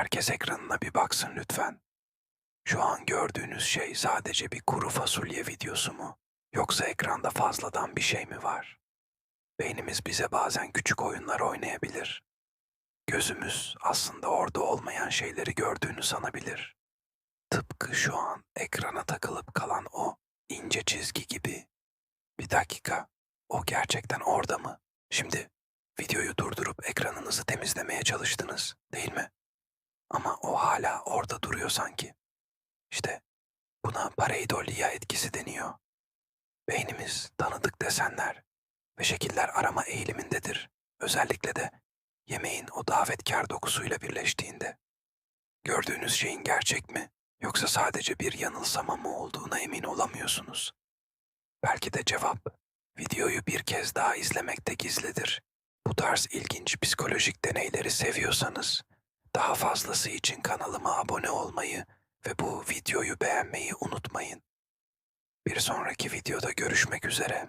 Herkes ekranına bir baksın lütfen. Şu an gördüğünüz şey sadece bir kuru fasulye videosu mu? Yoksa ekranda fazladan bir şey mi var? Beynimiz bize bazen küçük oyunlar oynayabilir. Gözümüz aslında orada olmayan şeyleri gördüğünü sanabilir. Tıpkı şu an ekrana takılıp kalan o ince çizgi gibi. Bir dakika, o gerçekten orada mı? Şimdi videoyu durdurup ekranınızı temizlemeye çalıştınız, değil mi? Hala orada duruyor sanki. İşte buna pareidolia etkisi deniyor. Beynimiz tanıdık desenler ve şekiller arama eğilimindedir. Özellikle de yemeğin o davetkar dokusuyla birleştiğinde. Gördüğünüz şeyin gerçek mi yoksa sadece bir yanılsama mı olduğuna emin olamıyorsunuz. Belki de cevap videoyu bir kez daha izlemekte gizlidir. Bu tarz ilginç psikolojik deneyleri seviyorsanız daha fazlası için kanalıma abone olmayı ve bu videoyu beğenmeyi unutmayın. Bir sonraki videoda görüşmek üzere.